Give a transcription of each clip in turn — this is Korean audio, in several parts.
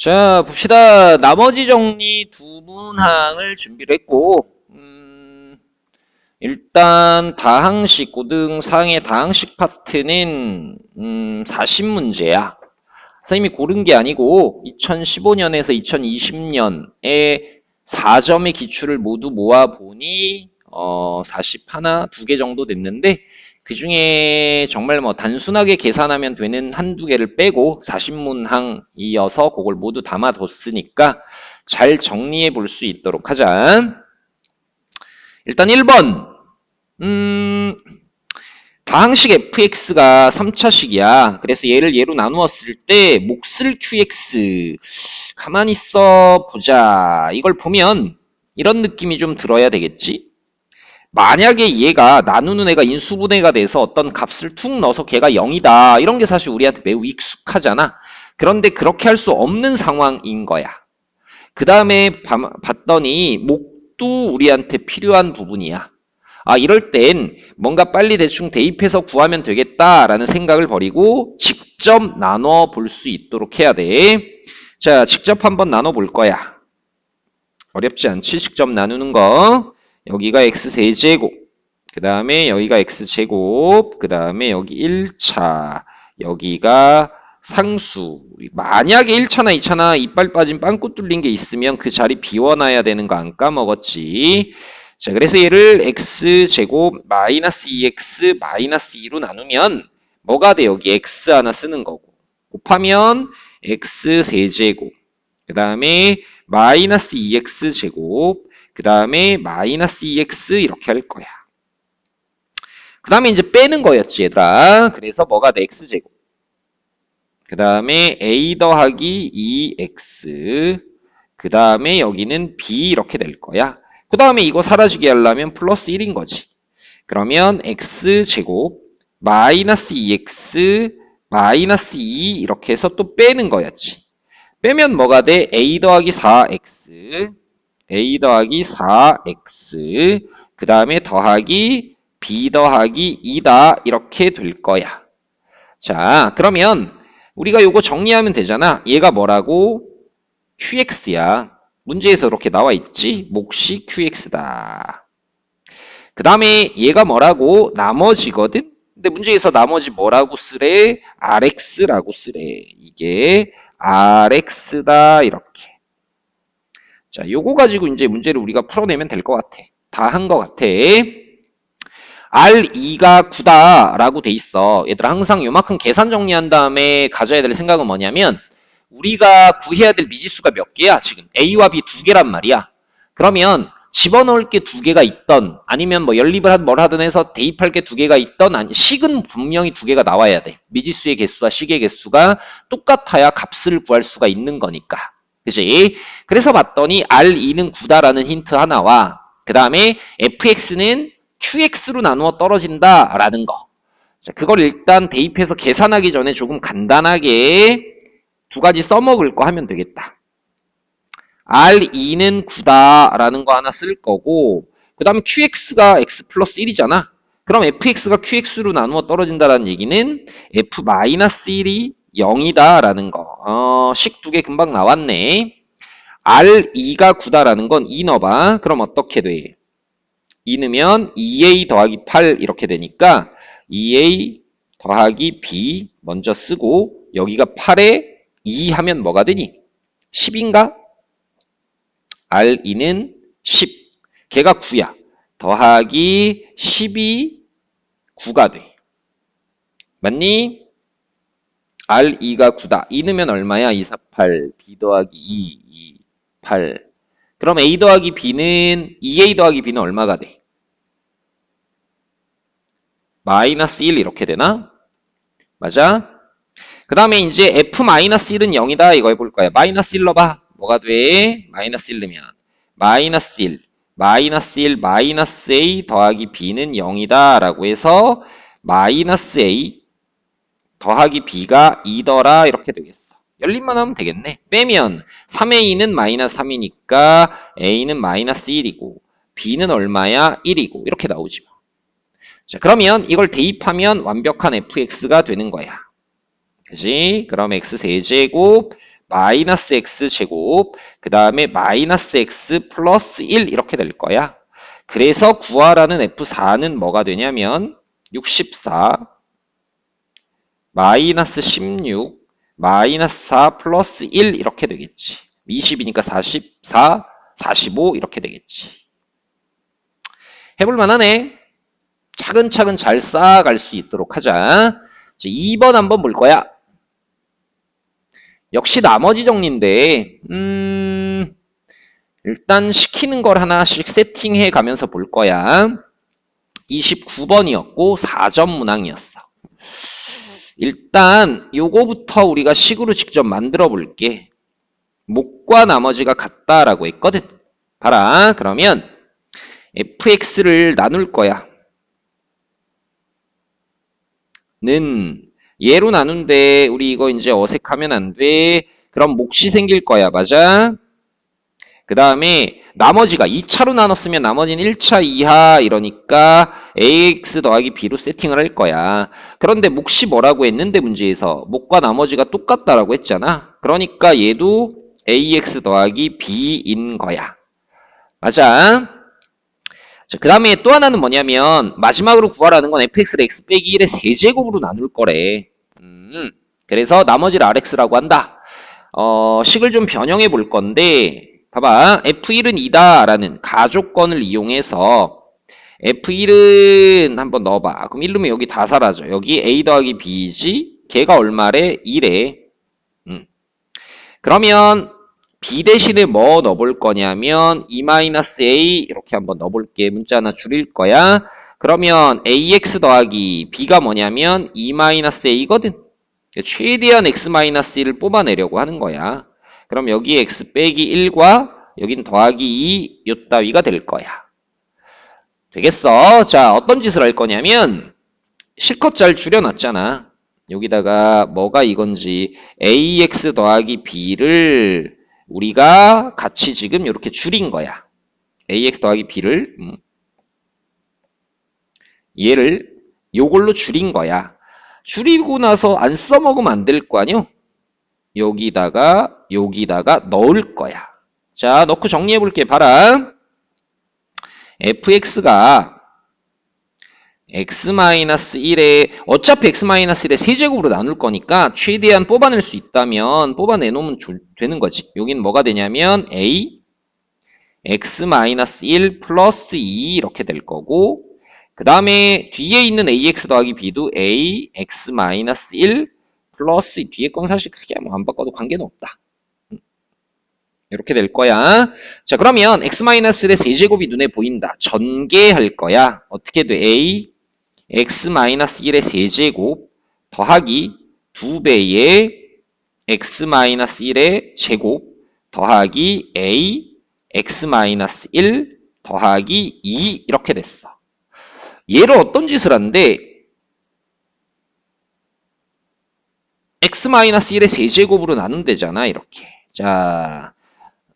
자, 봅시다. 나머지 정리 두 문항을 준비를 했고, 음, 일단 다항식, 고등 상의 다항식 파트는, 음, 40문제야. 선생님이 고른 게 아니고, 2015년에서 2020년에 4점의 기출을 모두 모아보니, 어, 40 하나, 두 개 정도 됐는데, 그 중에 정말 뭐 단순하게 계산하면 되는 한두 개를 빼고 40문항이어서 그걸 모두 담아뒀으니까 잘 정리해 볼 수 있도록 하자. 일단 1번. 음, 다항식 fx가 3차식이야. 그래서 얘를 얘로 나누었을 때 몫을 qx. 가만히 있어 보자. 이걸 보면 이런 느낌이 좀 들어야 되겠지? 만약에 얘가 나누는 애가 인수분해가 돼서 어떤 값을 툭 넣어서 걔가 0이다. 이런 게 사실 우리한테 매우 익숙하잖아. 그런데 그렇게 할 수 없는 상황인 거야. 그 다음에 봤더니 목도 우리한테 필요한 부분이야. 아, 이럴 땐 뭔가 빨리 대충 대입해서 구하면 되겠다라는 생각을 버리고 직접 나눠 볼 수 있도록 해야 돼. 자, 직접 한번 나눠 볼 거야. 어렵지 않지? 직접 나누는 거. 여기가 x세제곱 그 다음에 여기가 x제곱 그 다음에 여기 1차 여기가 상수. 만약에 1차나 2차나 이빨 빠진 빵꾸 뚫린 게 있으면 그 자리 비워놔야 되는 거 안 까먹었지. 자 그래서 얘를 x제곱 마이너스 2x 마이너스 2로 나누면 뭐가 돼 여기 x 하나 쓰는 거고. 곱하면 x세제곱 그 다음에 마이너스 2x 제곱 그 다음에 마이너스 2x 이렇게 할 거야. 그 다음에 이제 빼는 거였지 얘들아. 그래서 뭐가 돼? x제곱. 그 다음에 a 더하기 2x 그 다음에 여기는 b 이렇게 될 거야. 그 다음에 이거 사라지게 하려면 플러스 1인 거지. 그러면 x제곱 마이너스 2x 마이너스 2 이렇게 해서 또 빼는 거였지. 빼면 뭐가 돼? a 더하기 4x a 더하기 4x 그 다음에 더하기 b 더하기 2다 이렇게 될 거야. 자 그러면 우리가 요거 정리하면 되잖아. 얘가 뭐라고? qx야. 문제에서 이렇게 나와 있지. 몫이 qx다. 그 다음에 얘가 뭐라고? 나머지거든. 근데 문제에서 나머지 뭐라고 쓰래? rx라고 쓰래. 이게 rx다 이렇게. 자, 요거 가지고 이제 문제를 우리가 풀어내면 될 것 같아. 다 한 것 같아. R2가 9다 라고 돼 있어. 얘들아 항상 요만큼 계산 정리한 다음에 가져야 될 생각은 뭐냐면 우리가 구해야 될 미지수가 몇 개야? 지금 A와 B 두 개란 말이야. 그러면 집어넣을 게 두 개가 있던 아니면 뭐 연립을 하든 뭘 하든 해서 대입할 게 두 개가 있던 아니 식은 분명히 두 개가 나와야 돼. 미지수의 개수와 식의 개수가 똑같아야 값을 구할 수가 있는 거니까. 그지? 그래서 봤더니 R2는 9다라는 힌트 하나와 그 다음에 fx는 qx로 나누어 떨어진다라는 거. 자, 그걸 일단 대입해서 계산하기 전에 조금 간단하게 두 가지 써먹을 거 하면 되겠다. R2는 9다라는 거 하나 쓸 거고 그 다음에 qx가 x 플러스 1이잖아. 그럼 fx가 qx로 나누어 떨어진다라는 얘기는 f-1이 0이다라는 거. 어, 식 두 개 금방 나왔네. R2가 9다라는 건 2 넣어봐. 그럼 어떻게 돼? 2 넣으면 2A 더하기 8 이렇게 되니까 2A 더하기 B 먼저 쓰고 여기가 8에 2 하면 뭐가 되니? 10인가? R2는 10. 걔가 9야. 더하기 10이 9가 돼. 맞니? R2가 9다. 2 넣으면 얼마야? 2, 4, 8. B 더하기 2, 2, 8. 그럼 A 더하기 B는 2A 더하기 B는 얼마가 돼? 마이너스 1 이렇게 되나? 맞아? 그 다음에 이제 F-1은 0이다. 이거 해볼 거야. 마이너스 1 넣어봐. 뭐가 돼? 마이너스 1 넣으면. 마이너스 1. 마이너스 1, 마이너스 A 더하기 B는 0이다. 라고 해서 마이너스 A 더하기 b가 2더라 이렇게 되겠어. 열림만 하면 되겠네. 빼면 3a는 마이너스 3이니까 a는 마이너스 1이고 b는 얼마야? 1이고 이렇게 나오지 뭐. 자 그러면 이걸 대입하면 완벽한 fx가 되는 거야. 그지? 그럼 x 세제곱 마이너스 x 제곱 그 다음에 마이너스 x 플러스 1 이렇게 될 거야. 그래서 구하라는 F4는 뭐가 되냐면 64 마이너스 16 마이너스 4 플러스 1 이렇게 되겠지. 20이니까 44, 45 이렇게 되겠지. 해볼 만하네. 차근차근 잘 쌓아갈 수 있도록 하자. 자, 2번 한번 볼 거야. 역시 나머지 정리인데, 음, 일단 시키는 걸 하나씩 세팅해 가면서 볼 거야. 29번이었고, 4점 문항이었어. 일단, 요거부터 우리가 식으로 직접 만들어 볼게. 목과 나머지가 같다라고 했거든. 봐라. 그러면, fx를 나눌 거야. 는 얘로 나눈데 우리 이거 이제 어색하면 안 돼. 그럼 몫이 생길 거야. 맞아? 그 다음에 나머지가 2차로 나눴으면 나머지는 1차 이하 이러니까 ax 더하기 b로 세팅을 할 거야. 그런데 몫이 뭐라고 했는데 문제에서 몫과 나머지가 똑같다라고 했잖아. 그러니까 얘도 ax 더하기 b인 거야. 맞아? 자, 그 다음에 또 하나는 뭐냐면 마지막으로 구하라는 건 fx를 x 빼기 1의 세제곱으로 나눌 거래. 음, 그래서 나머지를 rx라고 한다. 어, 식을 좀 변형해 볼 건데 봐봐 f1은 2다 라는 가조건을 이용해서 f1은 한번 넣어봐. 그럼 1 넣으면 여기 다 사라져. 여기 a 더하기 b지 걔가 얼마래? 1에 음. 그러면 b 대신에 뭐 넣어볼 거냐면 2-a 이렇게 한번 넣어볼게. 문자 하나 줄일 거야. 그러면 ax 더하기 b가 뭐냐면 2-a거든. 최대한 x-1을 뽑아내려고 하는 거야. 그럼 여기 x 빼기 1과 여긴 더하기 2 요따위가 될 거야. 되겠어? 자, 어떤 짓을 할 거냐면 실컷 잘 줄여놨잖아. 여기다가 뭐가 이건지 ax 더하기 b를 우리가 같이 지금 이렇게 줄인 거야. ax 더하기 b를 음. 얘를 요걸로 줄인 거야. 줄이고 나서 안 써먹으면 안 될 거 아니요? 여기다가 여기다가 넣을 거야. 자, 넣고 정리해 볼게. 봐라. Fx가 x-1에 어차피 x-1의 세제곱으로 나눌 거니까 최대한 뽑아낼 수 있다면 뽑아내놓으면 되는 거지. 여기는 뭐가 되냐면 a x-1 플러스 2 이렇게 될 거고 그 다음에 뒤에 있는 ax 더하기 b도 a x-1 플러스 뒤에 건 사실 크게 뭐 안 바꿔도 관계는 없다. 이렇게 될 거야. 자 그러면 x-의 세제곱이 눈에 보인다. 전개할 거야. 어떻게 돼? a x-1의 세제곱 더하기 2배의 x-1의 제곱 더하기 a x-1 더하기 2 이렇게 됐어. 얘를 어떤 짓을 하는데 x-1의 세제곱으로 나눈대잖아 이렇게. 자,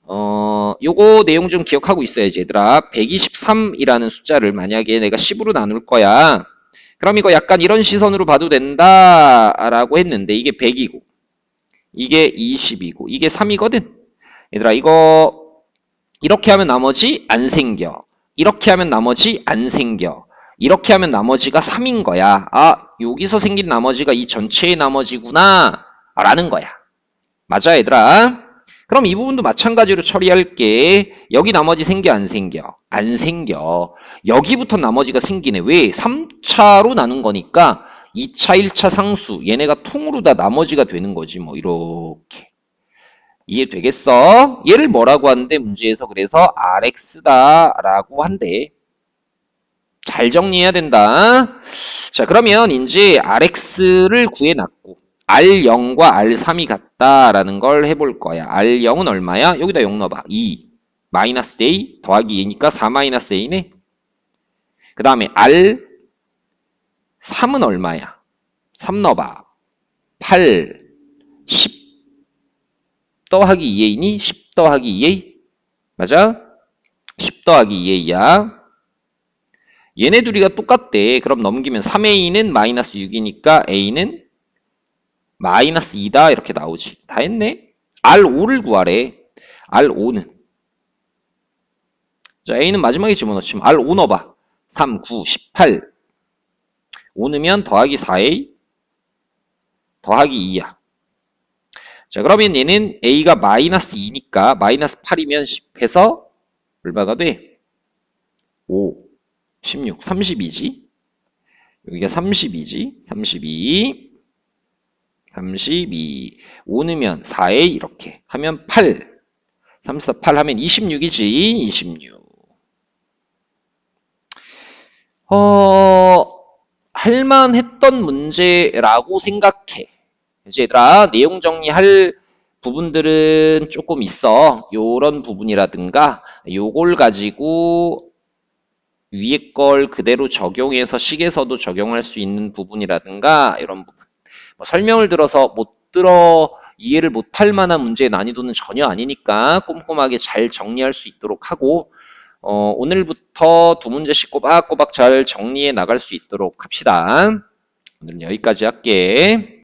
어, 요거 내용 좀 기억하고 있어야지 얘들아. 123이라는 숫자를 만약에 내가 10으로 나눌 거야. 그럼 이거 약간 이런 시선으로 봐도 된다라고 했는데 이게 100이고 이게 20이고 이게 3이거든. 얘들아 이거 이렇게 하면 나머지 안 생겨. 이렇게 하면 나머지 안 생겨. 이렇게 하면 나머지가 3인 거야. 아 여기서 생긴 나머지가 이 전체의 나머지구나 라는 거야. 맞아 얘들아? 그럼 이 부분도 마찬가지로 처리할 게. 여기 나머지 생겨 안 생겨? 안 생겨. 여기부터 나머지가 생기네. 왜? 3차로 나눈 거니까 2차, 1차 상수 얘네가 통으로 다 나머지가 되는 거지 뭐 이렇게. 이해되겠어? 얘를 뭐라고 하는데 문제에서 그래서 RX다 라고 한대. 잘 정리해야 된다. 자 그러면 이제 RX를 구해놨고 R0과 R3이 같다라는 걸 해볼 거야. R0은 얼마야? 여기다 0 넣어봐. 2 마이너스 A 더하기 2니까 4 마이너스 A네. 그 다음에 R3은 얼마야? 3 넣어봐. 8 10 더하기 2A니? 10 더하기 2A? 맞아? 10 더하기 2A야. 얘네 둘이가 똑같대. 그럼 넘기면 3A는 마이너스 6이니까 A는 마이너스 2다 이렇게 나오지. 다 했네? R5를 구하래. R5는. 자, A는 마지막에 집어넣지. R5 넣어봐. 3, 9, 18. 5 넣으면 더하기 4A, 더하기 2야. 자, 그러면 얘는 A가 마이너스 2니까 마이너스 8이면 10해서 얼마가 돼? 5, 16, 32지. 여기가 32지. 32. 32. 5 넣으면 4A 이렇게 하면 8. 3, 4, 8 하면 26이지. 26. 어, 할만했던 문제라고 생각해. 이제 얘들아, 내용 정리할 부분들은 조금 있어. 요런 부분이라든가, 요걸 가지고 위에 걸 그대로 적용해서 식에서도 적용할 수 있는 부분이라든가, 이런 부분. 뭐 설명을 들어서 못 들어 이해를 못할 만한 문제의 난이도는 전혀 아니니까 꼼꼼하게 잘 정리할 수 있도록 하고, 어, 오늘부터 두 문제씩 꼬박꼬박 잘 정리해 나갈 수 있도록 합시다. 오늘은 여기까지 할게.